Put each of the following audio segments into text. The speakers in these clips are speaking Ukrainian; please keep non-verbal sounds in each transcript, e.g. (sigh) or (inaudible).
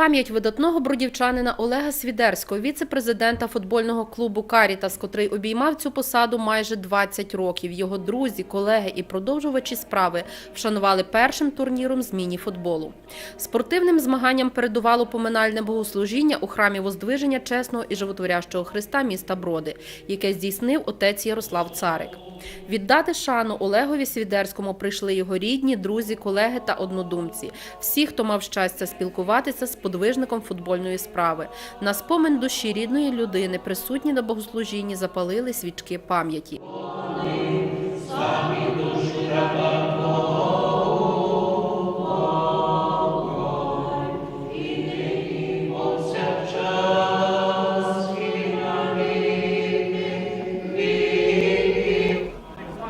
Пам'ять видатного бродівчанина Олега Свідерського, віце-президента футбольного клубу Карітас, котрий обіймав цю посаду майже 20 років. Його друзі, колеги і продовжувачі справи вшанували першим турніром з міні-футболу. Спортивним змаганням передувало поминальне богослужіння у храмі Воздвиження чесного і животворящого Христа міста Броди, яке здійснив отець Ярослав Царик. Віддати шану Олегові Свідерському прийшли його рідні, друзі, колеги та однодумці. Всі, хто мав щастя спілкуватися з подвижником футбольної справи. На спомин душі рідної людини, присутні на богослужінні, запалили свічки пам'яті.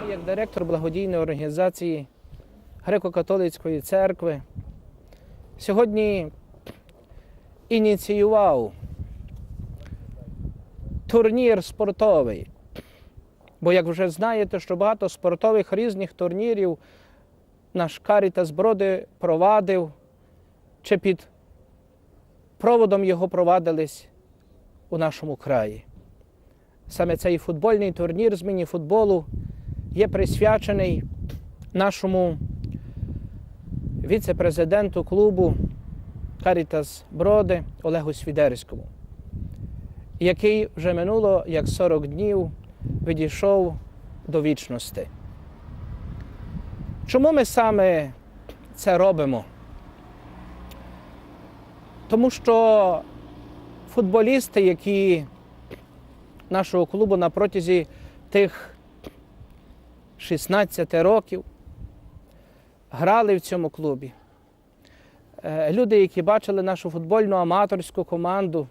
Як директор благодійної організації Греко-католицької церкви сьогодні ініціював турнір спортовий. Бо, як вже знаєте, що багато спортових різних турнірів наш Карітас Броди провадив, чи під проводом його провадились у нашому краї. Саме цей футбольний турнір з міні-футболу є присвячений нашому віце-президенту клубу Карітас Броди Олегу Свідерському, який вже минуло як 40 днів відійшов до вічності. Чому ми саме це робимо? Тому що футболісти, які нашого клубу на протязі тих 16 років грали в цьому клубі. Е, Люди, які бачили нашу футбольну аматорську команду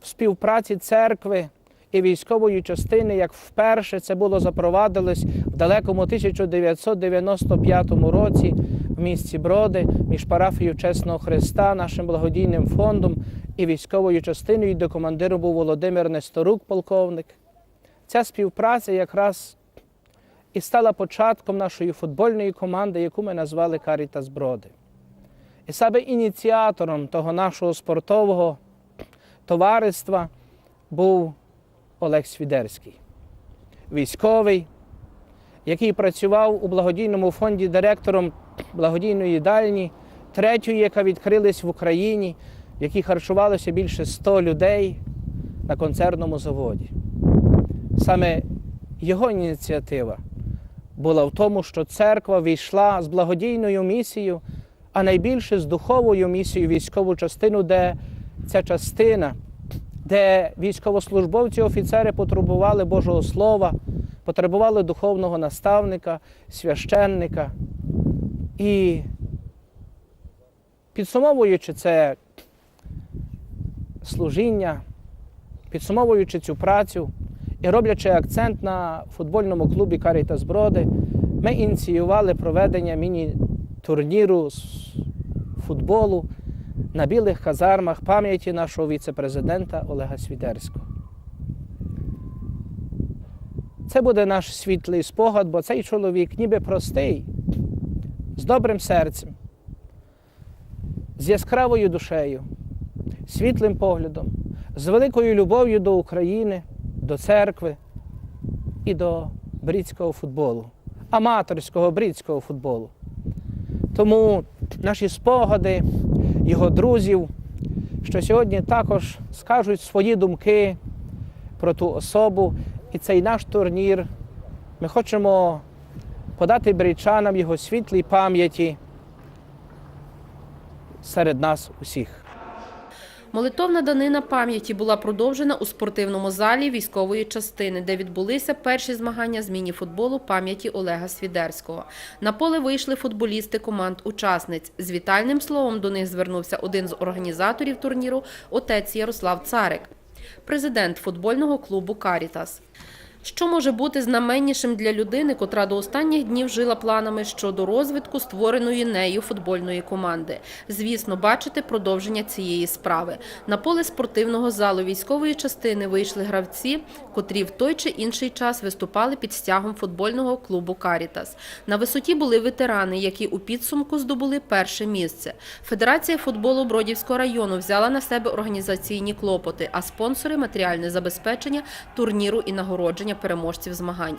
в співпраці церкви і військової частини, як вперше це було запровадилось в далекому 1995 році в місті Броди між парафією Чесного Христа, нашим благодійним фондом і військовою частиною, де командиром був Володимир Несторук, полковник. Ця співпраця якраз і стала початком нашої футбольної команди, яку ми назвали Карітас Броди. Саме ініціатором того нашого спортового товариства був Олег Свідерський, військовий, який працював у благодійному фонді директором благодійної їдальні, третьої, яка відкрилась в Україні, в якій харчувалося більше 100 людей на концерному заводі. Саме його ініціатива була в тому, що церква війшла з благодійною місією, а найбільше з духовою місією військову частину, де ця частина, де військовослужбовці, офіцери потребували Божого Слова, потребували духовного наставника, священника. І підсумовуючи це служіння, підсумовуючи цю працю і роблячи акцент на футбольному клубі Карітас Броди, ми ініціювали проведення міні-турніру з футболу на білих казармах пам'яті нашого віце-президента Олега Свідерського. Це буде наш світлий спогад, бо цей чоловік ніби простий, з добрим серцем, з яскравою душею, світлим поглядом, з великою любов'ю до України, до церкви і до брідського футболу, аматорського брідського футболу. Тому наші спогади, його друзів, що сьогодні також скажуть свої думки про ту особу і цей наш турнір. Ми хочемо подати брійчанам його світлій пам'яті серед нас усіх. Молитовна данина пам'яті була продовжена у спортивному залі військової частини, де відбулися перші змагання з міні-футболу пам'яті Олега Свідерського. На поле вийшли футболісти команд-учасниць. З вітальним словом до них звернувся один з організаторів турніру – отець Ярослав Царик, президент футбольного клубу «Карітас». Що може бути знаменнішим для людини, котра до останніх днів жила планами щодо розвитку створеної нею футбольної команди? Звісно, бачити продовження цієї справи. На поле спортивного залу військової частини вийшли гравці, котрі в той чи інший час виступали під стягом футбольного клубу Карітас. На висоті були ветерани, які у підсумку здобули перше місце. Федерація футболу Бродівського району взяла на себе організаційні клопоти, а спонсори матеріальне забезпечення турніру і нагородження переможців змагань.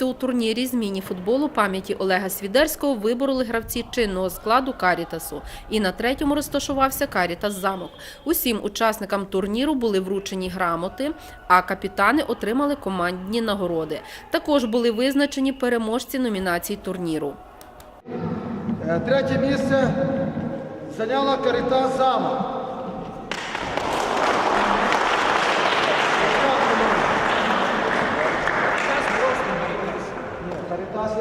Місце у турнірі з міні-футболу пам'яті Олега Свідерського вибороли гравці чинного складу Карітасу. І на третьому розташувався Карітас Замок. Усім учасникам турніру були вручені грамоти, а капітани отримали командні нагороди. Також були визначені переможці номінацій турніру. Е, Третє місце зайняла Карітас Замок.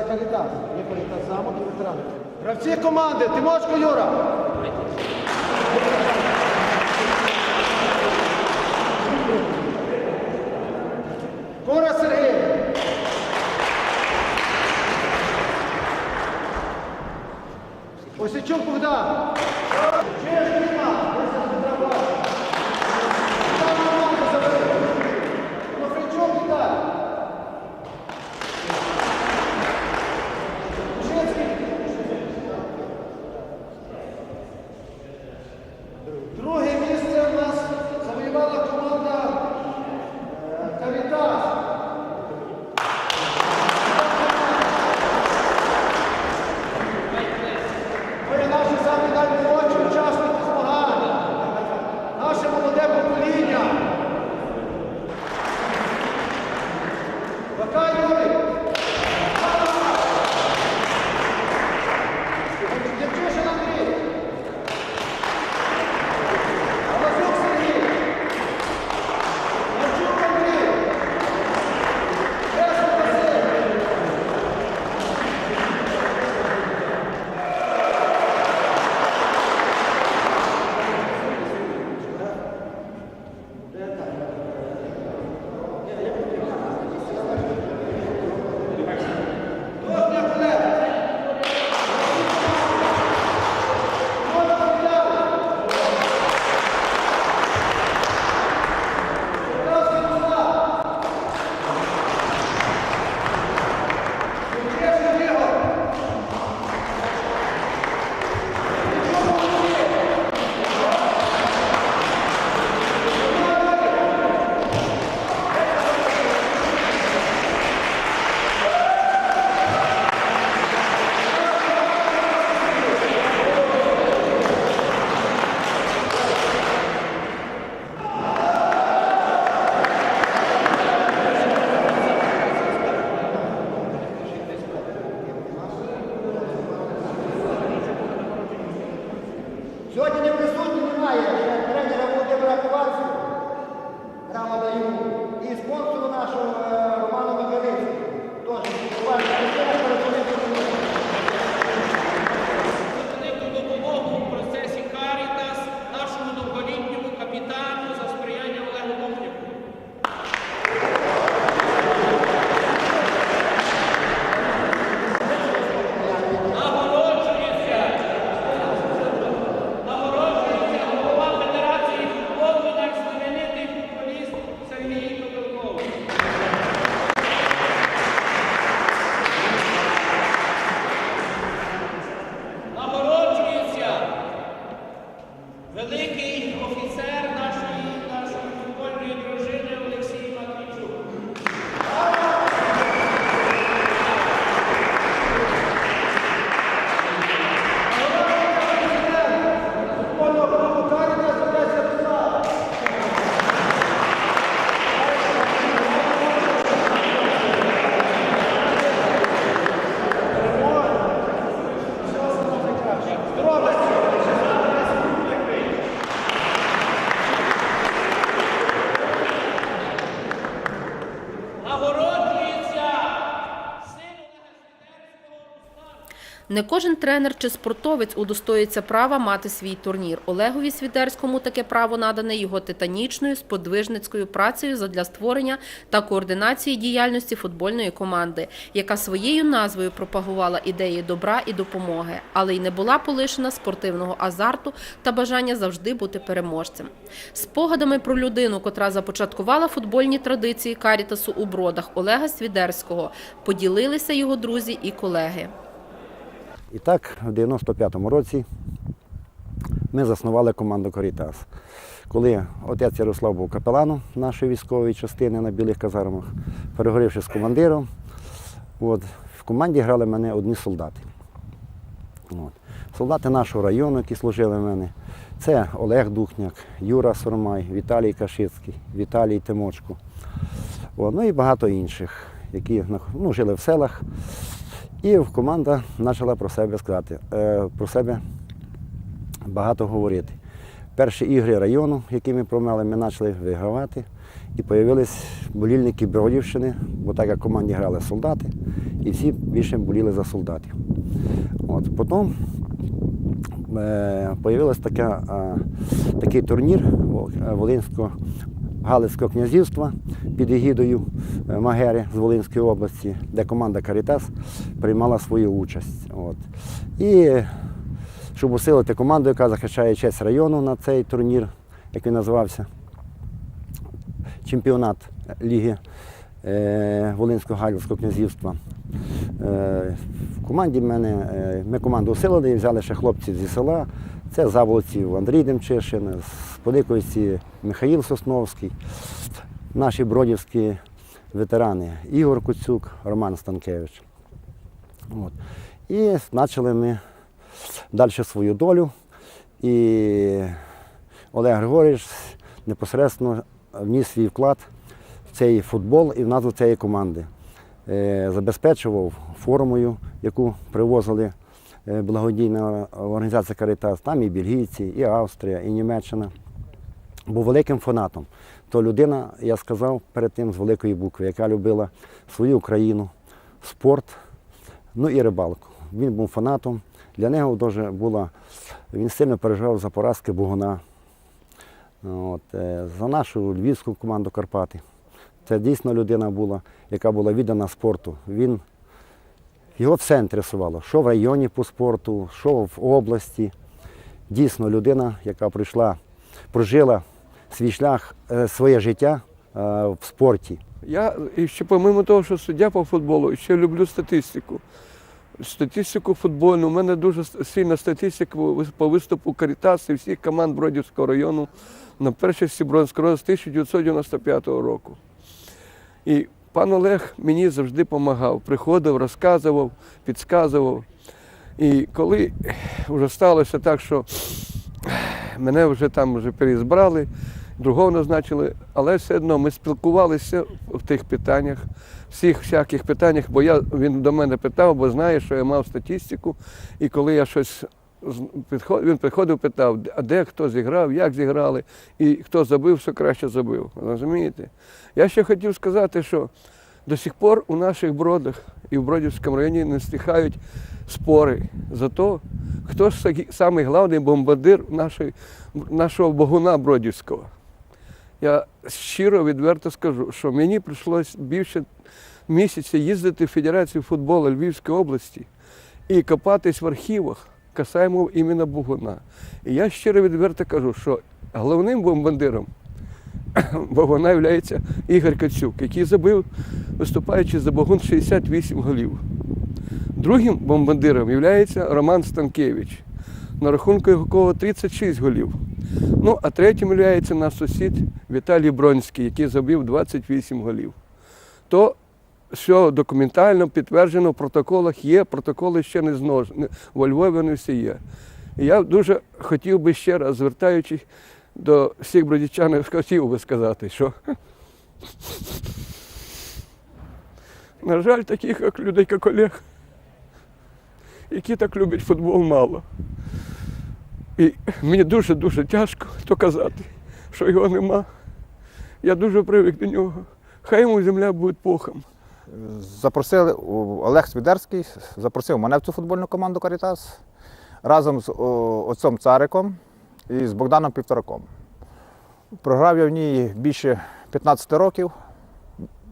Карітас є Карітас. Замок і ветерани. Гравці команди, Тимошко Юра. Не кожен тренер чи спортовець удостоїться права мати свій турнір. Олегові Свідерському таке право надане його титанічною сподвижницькою працею задля створення та координації діяльності футбольної команди, яка своєю назвою пропагувала ідеї добра і допомоги, але й не була полишена спортивного азарту та бажання завжди бути переможцем. Спогадами про людину, котра започаткувала футбольні традиції Карітасу у бродах Олега Свідерського, поділилися його друзі і колеги. І так, в 95-му році ми заснували команду Корітас. Коли отець Ярослав був капеланом нашої військової частини на білих казармах, переговоривши з командиром, от, в команді грали мене одні солдати. От. Солдати нашого району, які служили в мене, це Олег Духняк, Юра Сурмай, Віталій Кашицький, Віталій Тимочко. От, ну і багато інших, які ну, жили в селах. І команда почала про себе сказати, е, про себе багато говорити. Перші ігри району, які ми провели, ми почали вигравати. І з'явились болільники Бродівщини, бо так як в команді грали солдати, і всі більше боліли за солдатів. От, потім з'явився е, такий турнір Волинського Галицького князівства під егідою е, Магери з Волинської області, де команда Карітас приймала свою участь. От. І щоб усилити команду, яка захищає честь району на цей турнір, як він називався, чемпіонат Ліги е, Волинського Галицького князівства. Е, в команді мене, ми команду усилили і взяли ще хлопців зі села. Це заволоців Андрій Демчишин, з Подиковиці Михаїл Сосновський, наші бродівські ветерани Ігор Куцюк, Роман Станкевич. От. І почали ми далі свою долю. І Олег Григорійович непосередньо вніс свій вклад в цей футбол і в назву цієї команди. Е, Забезпечував формою, яку привозили е, благодійна організація Каритас. Там і бельгійці, і Австрія, і Німеччина. Був великим фанатом. То людина, я сказав перед тим з великої букви, яка любила свою країну, спорт, ну і рибалку. Він був фанатом. Для нього дуже була, він сильно переживав за поразки Богуна. От, е, за нашу львівську команду Карпати. Це дійсно людина була, яка була віддана спорту. Він, його все інтересувало, що в районі по спорту, що в області. Дійсно людина, яка прийшла, прожила свій шлях, е, своє життя е, в спорті. Я ще помимо того, що суддя по футболу, ще люблю статистику. Статистику футбольну. У мене дуже сильна статистика по- виступу Карітас і всіх команд Бродівського району на першості Бронського року з 1995 року. І пан Олег мені завжди допомагав. Приходив, розказував, підказував. І коли вже сталося так, що мене вже там вже переізбрали, другого назначили, але все одно ми спілкувалися в тих питаннях, всіх всяких питаннях, бо я, він до мене питав, бо знає, що я мав статистику. І коли я щось він приходив, питав, а де хто зіграв, як зіграли, і хто забив, що краще забив. Розумієте? Я ще хотів сказати, що до сих пор у наших бродах і в Бродівському районі не стихають спори за те, хто ж самий головний бомбардир нашої, нашого богуна Бродівського. Я щиро відверто скажу, що мені прийшлось більше місяця їздити в Федерацію футболу Львівської області і копатись в архівах касаємо іменно Богуна. І я щиро відверто кажу, що головним бомбардиром (coughs) Богуна є Ігор Кацюк, який забив, виступаючи за Богун 68 голів. Другим бомбардиром є Роман Станкевич, на рахунку якого 36 голів. Ну, а третім є наш сусід Віталій Бронський, який забив 28 голів. То все документально підтверджено в протоколах є, протоколи ще не зножені. Во Львові вони всі є. І я дуже хотів би ще раз, звертаючись до всіх бродівчан, хотів би сказати, що (laughs) на жаль, таких як людей, як Олег, які так люблять футбол мало. І мені дуже-дуже тяжко то казати, що його нема. Я дуже привик до нього. Хай йому земля буде пухом. запросили Олег Свідерський, запросив мене в цю футбольну команду Карітас разом з отцом Цариком і з Богданом Півтораком. Програв я в ній більше 15 років.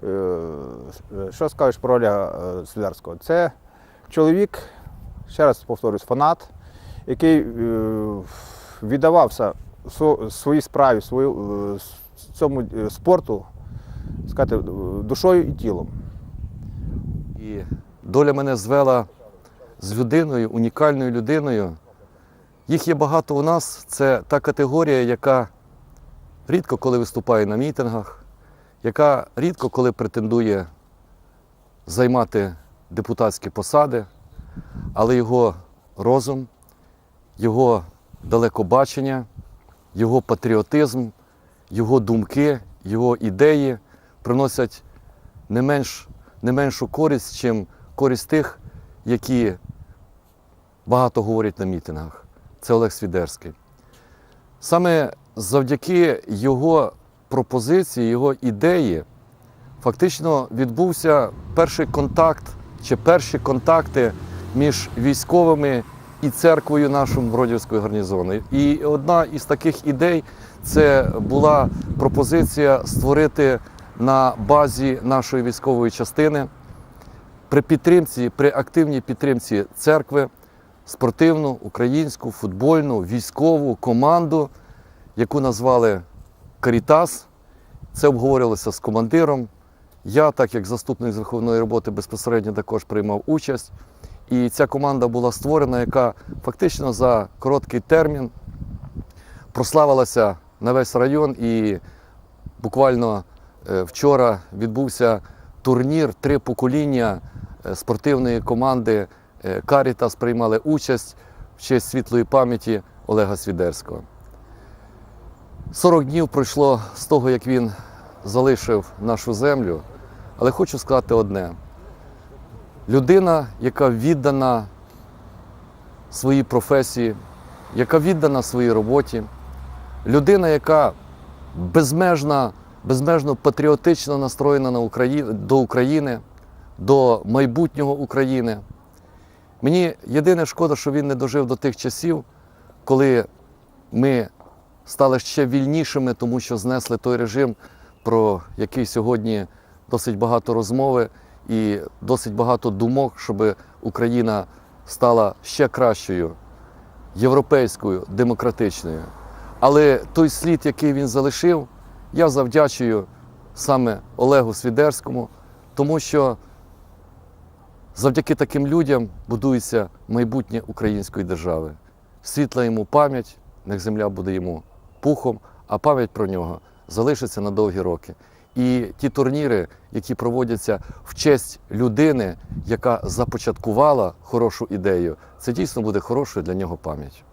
Е, е, Що скажеш про Олега е, Свідерського? Це чоловік, ще раз повторюсь, фанат, який е, віддавався своїй справі, свою, е, цьому е, спорту, сказати, душою і тілом. І доля мене звела з людиною, унікальною людиною. Їх є багато у нас. Це та категорія, яка рідко коли виступає на мітингах, яка рідко коли претендує займати депутатські посади, але його розум, його далекобачення, його патріотизм, його думки, його ідеї приносять не менш не меншу користь, чим користь тих, які багато говорять на мітингах. Це Олег Свідерський. Саме завдяки його пропозиції, його ідеї, фактично відбувся перший контакт чи перші контакти між військовими і церквою нашим Бродівської гарнізону. І одна із таких ідей це була пропозиція створити на базі нашої військової частини при підтримці, при активній підтримці церкви спортивну, українську, футбольну, військову команду, яку назвали Карітас. Це обговорювалося з командиром. Я, так як заступник з виховної роботи, безпосередньо також приймав участь. І ця команда була створена, яка фактично за короткий термін прославилася на весь район. І буквально е, вчора відбувся турнір, три покоління е, спортивної команди е, Карітас приймали участь в честь світлої пам'яті Олега Свідерського. 40 днів пройшло з того, як він залишив нашу землю, але хочу сказати одне: людина, яка віддана своїй професії, яка віддана своїй роботі, людина, яка безмежна, безмежно патріотично настроєна на Україну, до України, до майбутнього України. Мені єдине шкода, що він не дожив до тих часів, коли ми стали ще вільнішими, тому що знесли той режим, про який сьогодні досить багато розмови і досить багато думок, щоб Україна стала ще кращою, європейською, демократичною. Але той слід, який він залишив, я завдячую саме Олегу Свідерському, тому що завдяки таким людям будується майбутнє української держави. Світла йому пам'ять, нех земля буде йому пухом, а пам'ять про нього залишиться на довгі роки. І ті турніри, які проводяться в честь людини, яка започаткувала хорошу ідею, це дійсно буде хорошою для нього пам'ять.